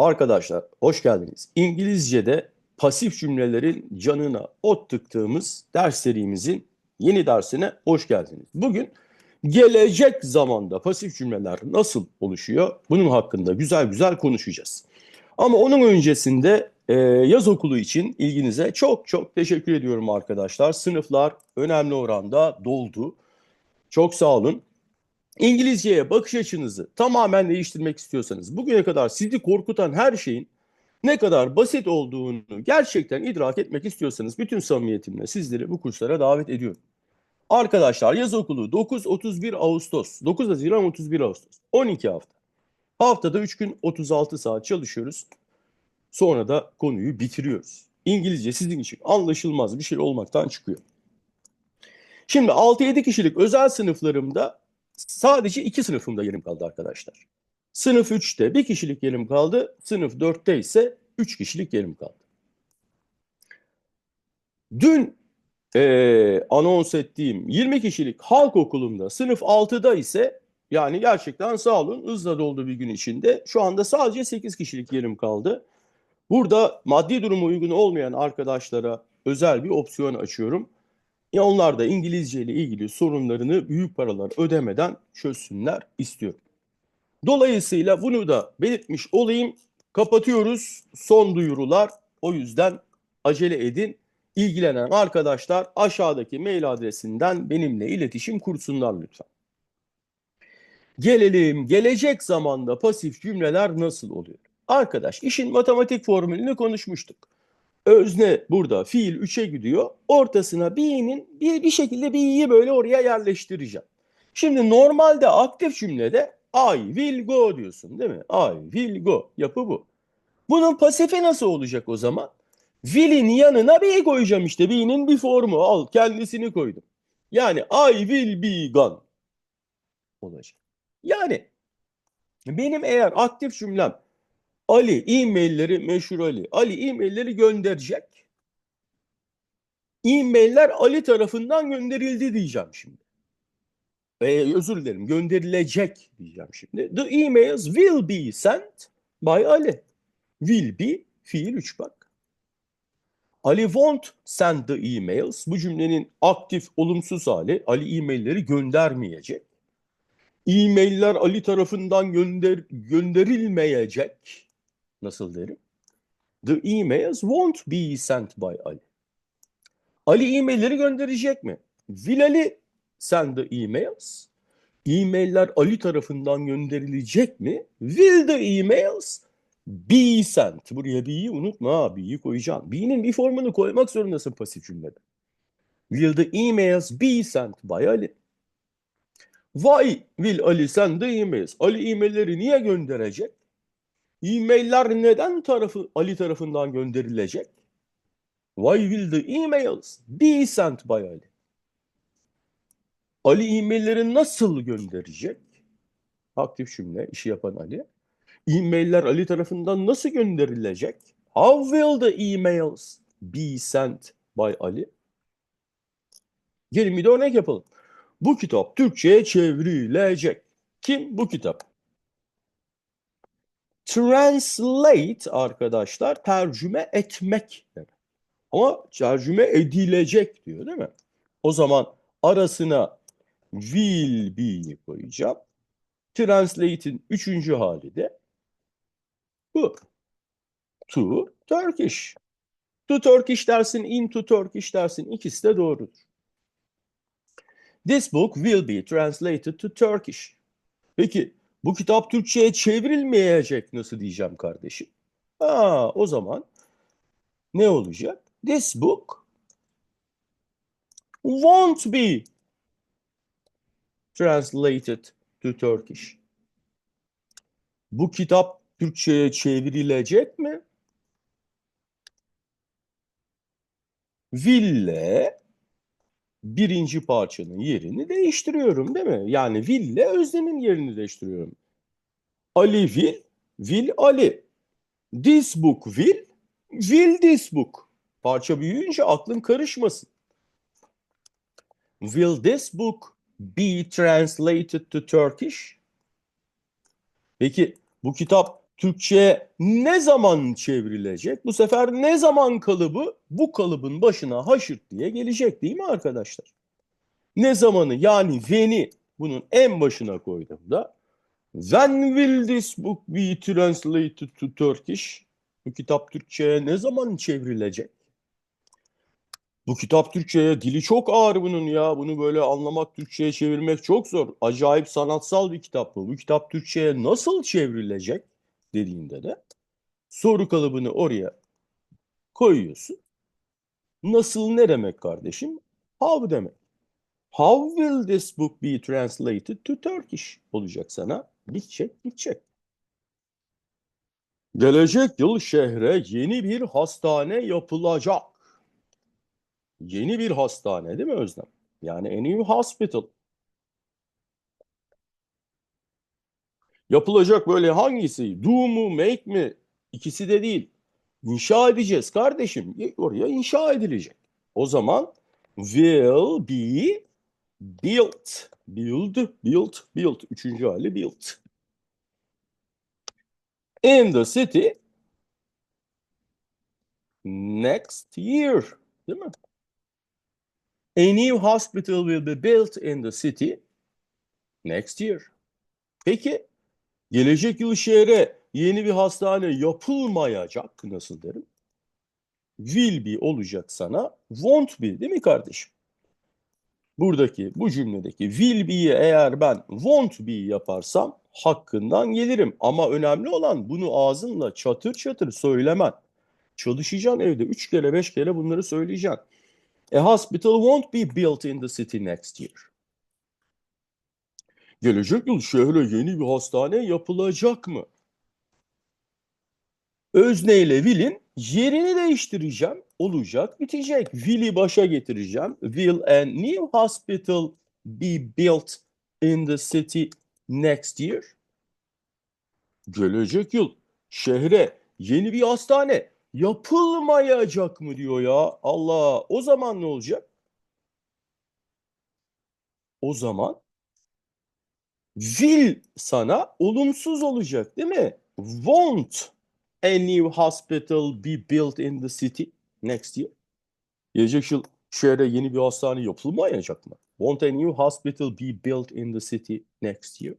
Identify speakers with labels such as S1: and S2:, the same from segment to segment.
S1: Arkadaşlar hoş geldiniz. İngilizce'de pasif cümlelerin canına ot tıktığımız ders serimizin yeni dersine hoş geldiniz. Bugün gelecek zamanda pasif cümleler nasıl oluşuyor? Bunun hakkında güzel güzel konuşacağız. Ama onun öncesinde e, yaz okulu için ilginize çok çok teşekkür ediyorum arkadaşlar. Sınıflar önemli oranda doldu. Çok sağ olun. İngilizceye bakış açınızı tamamen değiştirmek istiyorsanız, bugüne kadar sizi korkutan her şeyin ne kadar basit olduğunu gerçekten idrak etmek istiyorsanız bütün samimiyetimle sizleri bu kurslara davet ediyorum. Arkadaşlar yaz okulu 9-31 Ağustos, 9 Haziran 31 Ağustos, 12 hafta. Haftada 3 gün 36 saat çalışıyoruz. Sonra da konuyu bitiriyoruz. İngilizce sizin için anlaşılmaz bir şey olmaktan çıkıyor. Şimdi 6-7 kişilik özel sınıflarımda sadece iki sınıfımda yerim kaldı arkadaşlar. Sınıf 3'te bir kişilik yerim kaldı. Sınıf 4'te ise 3 kişilik yerim kaldı. Dün e, anons ettiğim 20 kişilik halk okulumda sınıf 6'da ise yani gerçekten sağ olun hızla doldu bir gün içinde. Şu anda sadece 8 kişilik yerim kaldı. Burada maddi durumu uygun olmayan arkadaşlara özel bir opsiyon açıyorum. Ya onlar da İngilizce ile ilgili sorunlarını büyük paralar ödemeden çözsünler istiyorum. Dolayısıyla bunu da belirtmiş olayım. Kapatıyoruz. Son duyurular. O yüzden acele edin. İlgilenen arkadaşlar aşağıdaki mail adresinden benimle iletişim kursunlar lütfen. Gelelim gelecek zamanda pasif cümleler nasıl oluyor? Arkadaş işin matematik formülünü konuşmuştuk. Özne burada fiil 3'e gidiyor. Ortasına be'nin bir, bir şekilde be'yi böyle oraya yerleştireceğim. Şimdi normalde aktif cümlede I will go diyorsun değil mi? I will go. Yapı bu. Bunun pasifi nasıl olacak o zaman? Will'in yanına be koyacağım işte. Be'nin bir formu. Al kendisini koydum. Yani I will be gone olacak. Yani benim eğer aktif cümlem Ali e-mailleri meşhur Ali. Ali e-mailleri gönderecek. E-mailler Ali tarafından gönderildi diyeceğim şimdi. Ee, özür dilerim gönderilecek diyeceğim şimdi. The emails will be sent by Ali. Will be fiil 3 bak. Ali won't send the emails. Bu cümlenin aktif olumsuz hali. Ali e-mailleri göndermeyecek. E-mailler Ali tarafından gönder gönderilmeyecek. Nasıl derim? The emails won't be sent by Ali. Ali e-mailleri gönderecek mi? Will Ali send the emails? E-mailler Ali tarafından gönderilecek mi? Will the emails be sent? Buraya be'yi unutma be'yi koyacaksın. Be'nin bir formunu koymak zorundasın pasif cümlede. Will the emails be sent by Ali? Why will Ali send the emails? Ali e-mailleri niye gönderecek? E-mailler neden tarafı Ali tarafından gönderilecek? Why will the emails be sent by Ali? Ali e-mailleri nasıl gönderecek? Aktif cümle, işi yapan Ali. E-mailler Ali tarafından nasıl gönderilecek? How will the emails be sent by Ali? Gelin bir de örnek yapalım. Bu kitap Türkçe'ye çevrilecek. Kim bu kitap? Translate arkadaşlar tercüme etmek demek. Ama tercüme edilecek diyor değil mi? O zaman arasına will be koyacağım. Translate'in üçüncü hali de bu. To Turkish. To Turkish dersin, into Turkish dersin. İkisi de doğrudur. This book will be translated to Turkish. Peki bu kitap Türkçe'ye çevrilmeyecek nasıl diyeceğim kardeşim? Aa, o zaman ne olacak? This book won't be translated to Turkish. Bu kitap Türkçe'ye çevrilecek mi? Ville birinci parçanın yerini değiştiriyorum değil mi? Yani ville öznenin yerini değiştiriyorum. Ali will, will Ali. This book will, will this book. Parça büyüyünce aklın karışmasın. Will this book be translated to Turkish? Peki bu kitap Türkçe'ye ne zaman çevrilecek? Bu sefer ne zaman kalıbı bu kalıbın başına haşırt diye gelecek değil mi arkadaşlar? Ne zamanı yani when'i bunun en başına koyduğumda When will this book be translated to Turkish? Bu kitap Türkçe'ye ne zaman çevrilecek? Bu kitap Türkçe'ye dili çok ağır bunun ya. Bunu böyle anlamak, Türkçe'ye çevirmek çok zor. Acayip sanatsal bir kitap bu. Bu kitap Türkçe'ye nasıl çevrilecek dediğinde de soru kalıbını oraya koyuyorsun. Nasıl ne demek kardeşim? How demek. How will this book be translated to Turkish olacak sana. Gidecek, gidecek. Gelecek yıl şehre yeni bir hastane yapılacak. Yeni bir hastane değil mi Özlem? Yani a new hospital. Yapılacak böyle hangisi? Do mu, make mi? İkisi de değil. İnşa edeceğiz kardeşim. Oraya inşa edilecek. O zaman will be built. Build, built, built. Üçüncü hali built. In the city next year. Değil mi? A new hospital will be built in the city next year. Peki gelecek yıl şehre yeni bir hastane yapılmayacak nasıl derim? Will be olacak sana won't be değil mi kardeşim? Buradaki bu cümledeki will be'yi eğer ben won't be yaparsam hakkından gelirim. Ama önemli olan bunu ağzınla çatır çatır söylemen. Çalışacaksın evde üç kere beş kere bunları söyleyeceksin. A hospital won't be built in the city next year. Gelecek yıl şehre yeni bir hastane yapılacak mı? Özne ile will'in yerini değiştireceğim. Olacak, bitecek. Will'i başa getireceğim. Will a new hospital be built in the city next year? Gelecek yıl şehre yeni bir hastane yapılmayacak mı diyor ya. Allah o zaman ne olacak? O zaman will sana olumsuz olacak değil mi? Won't a new hospital be built in the city next year? Gelecek yıl şehre yeni bir hastane yapılmayacak mı? Won't a new hospital be built in the city next year?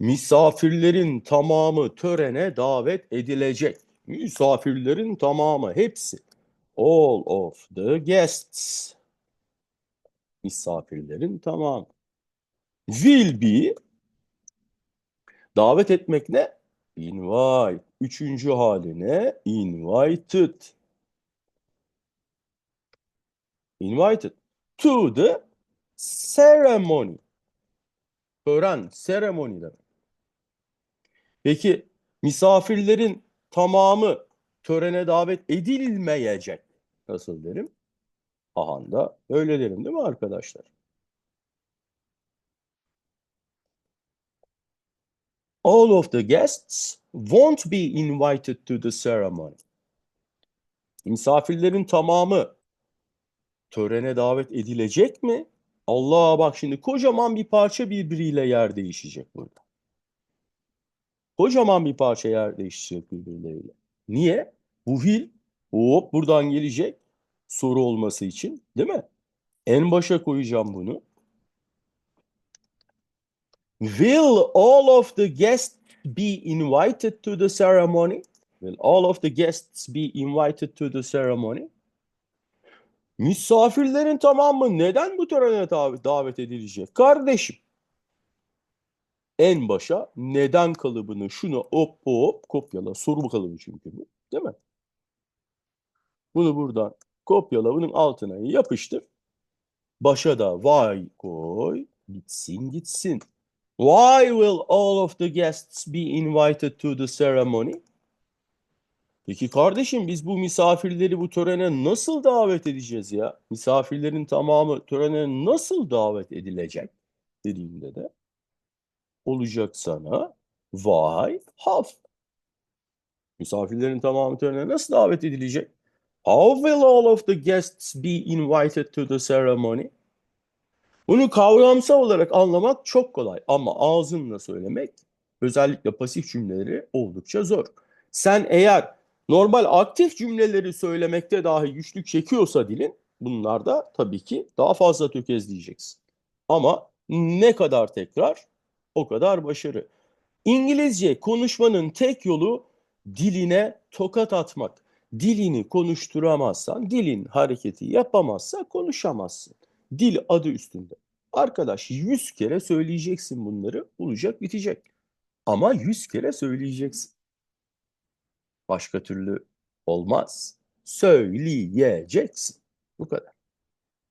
S1: Misafirlerin tamamı törene davet edilecek. Misafirlerin tamamı, hepsi. All of the guests. Misafirlerin tamamı. Will be davet etmek ne? Invite. Üçüncü haline invited. Invited to the ceremony. Tören, ceremony. Peki misafirlerin tamamı törene davet edilmeyecek. Nasıl derim? Ahanda öyle derim değil mi arkadaşlar? All of the guests won't be invited to the ceremony. Misafirlerin tamamı törene davet edilecek mi? Allah bak şimdi kocaman bir parça birbiriyle yer değişecek burada. Kocaman bir parça yer değişecek birbirleriyle. Niye? Bu will hop buradan gelecek soru olması için değil mi? En başa koyacağım bunu. Will all of the guests be invited to the ceremony? Will all of the guests be invited to the ceremony? Misafirlerin tamamı neden bu törene davet edilecek? Kardeşim en başa neden kalıbını şunu hop hop kopyala. Soru kalıbı çünkü bu. Değil mi? Bunu buradan kopyala. Bunun altına yapıştır. Başa da why koy. Gitsin gitsin. Why will all of the guests be invited to the ceremony? Peki kardeşim biz bu misafirleri bu törene nasıl davet edeceğiz ya? Misafirlerin tamamı törene nasıl davet edilecek dediğimde de olacak sana why have. Misafirlerin tamamı törene nasıl davet edilecek? How will all of the guests be invited to the ceremony? Bunu kavramsal olarak anlamak çok kolay ama ağzınla söylemek Özellikle pasif cümleleri oldukça zor. Sen eğer normal aktif cümleleri söylemekte dahi güçlük çekiyorsa dilin bunlarda tabii ki daha fazla tökezleyeceksin. Ama ne kadar tekrar o kadar başarı. İngilizce konuşmanın tek yolu diline tokat atmak. Dilini konuşturamazsan, dilin hareketi yapamazsa konuşamazsın. Dil adı üstünde. Arkadaş 100 kere söyleyeceksin bunları, olacak bitecek. Ama 100 kere söyleyeceksin. Başka türlü olmaz. Söyleyeceksin. Bu kadar.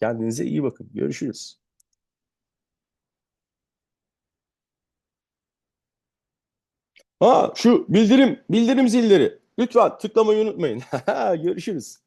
S1: Kendinize iyi bakın. Görüşürüz. Ha şu bildirim bildirim zilleri. Lütfen tıklamayı unutmayın. Görüşürüz.